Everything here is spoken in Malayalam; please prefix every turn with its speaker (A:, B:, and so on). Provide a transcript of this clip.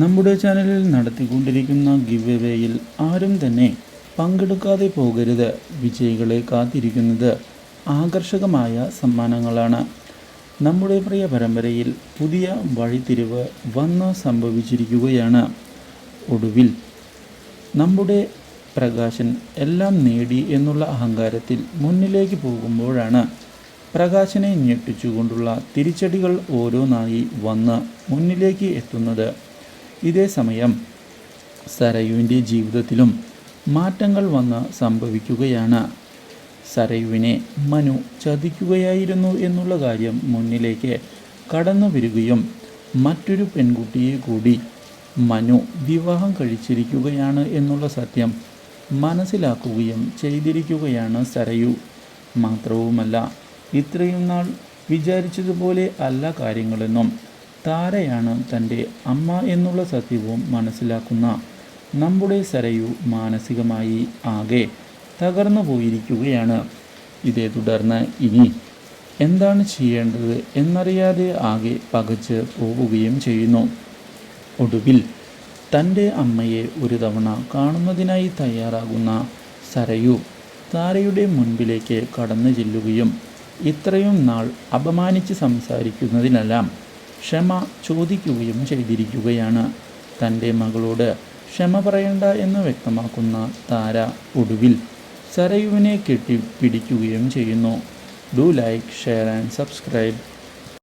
A: നമ്മുടെ ചാനലിൽ നടത്തിക്കൊണ്ടിരിക്കുന്ന ഗിവ് എവേയിൽ ആരും തന്നെ പങ്കെടുക്കാതെ പോകരുത്. വിജയികളെ കാത്തിരിക്കുന്നത് ആകർഷകമായ സമ്മാനങ്ങളാണ്. നമ്മുടെ പ്രിയ പരമ്പരയിൽ പുതിയ വഴിത്തിരിവ് വന്ന് സംഭവിച്ചിരിക്കുകയാണ്. ഒടുവിൽ നമ്മുടെ പ്രകാശൻ എല്ലാം നേടി എന്നുള്ള അഹങ്കാരത്തിൽ മുന്നിലേക്ക് പോകുമ്പോഴാണ് പ്രകാശനെ ഞെട്ടിച്ചുകൊണ്ടുള്ള തിരിച്ചടികൾ ഓരോന്നായി വന്ന് മുന്നിലേക്ക് എത്തുന്നത്. ഇതേ സമയം സരയുവിന്റെ ജീവിതത്തിലും മാറ്റങ്ങൾ വന്ന് സംഭവിക്കുകയാണ്. സരയുവിനെ മനു ചതിക്കുകയായിരുന്നു എന്നുള്ള കാര്യം മുന്നിലേക്ക് കടന്നു വരികയും മറ്റൊരു പെൺകുട്ടിയെ കൂടി മനു വിവാഹം കഴിച്ചിരിക്കുകയാണ് എന്നുള്ള സത്യം മനസ്സിലാക്കുകയും ചെയ്തിരിക്കുകയാണ് സരയു. മാത്രവുമല്ല ഇത്രയും നാൾ വിചാരിച്ചതുപോലെ അല്ല കാര്യങ്ങളെന്നും താരയാണ് തന്റെ അമ്മ എന്നുള്ള സത്യവും മനസ്സിലാക്കുന്ന നമ്മുടെ സരയു മാനസികമായി ആകെ തകർന്നു പോയിരിക്കുകയാണ്. ഇതേ തുടർന്ന് ഇനി എന്താണ് ചെയ്യേണ്ടത് എന്നറിയാതെ ആകെ പകച്ച് പോവുകയും ചെയ്യുന്നു. ഒടുവിൽ തന്റെ അമ്മയെ ഒരു തവണ കാണുന്നതിനായി തയ്യാറാകുന്ന സരയു താരയുടെ മുൻപിലേക്ക് കടന്നു ചെല്ലുകയും ഇത്രയും നാൾ അപമാനിച്ച് സംസാരിക്കുന്നതിനെല്ലാം ക്ഷമ ചോദിക്കുകയും ചെയ്തിരിക്കുകയാണ്. തന്റെ മകളോട് ക്ഷമ പറയണ്ട എന്ന് വ്യക്തമാക്കുന്ന താര ഒടുവിൽ സരയുവിനെ കെട്ടിപ്പിടിക്കുകയും ചെയ്യുന്നു. Do like share and subscribe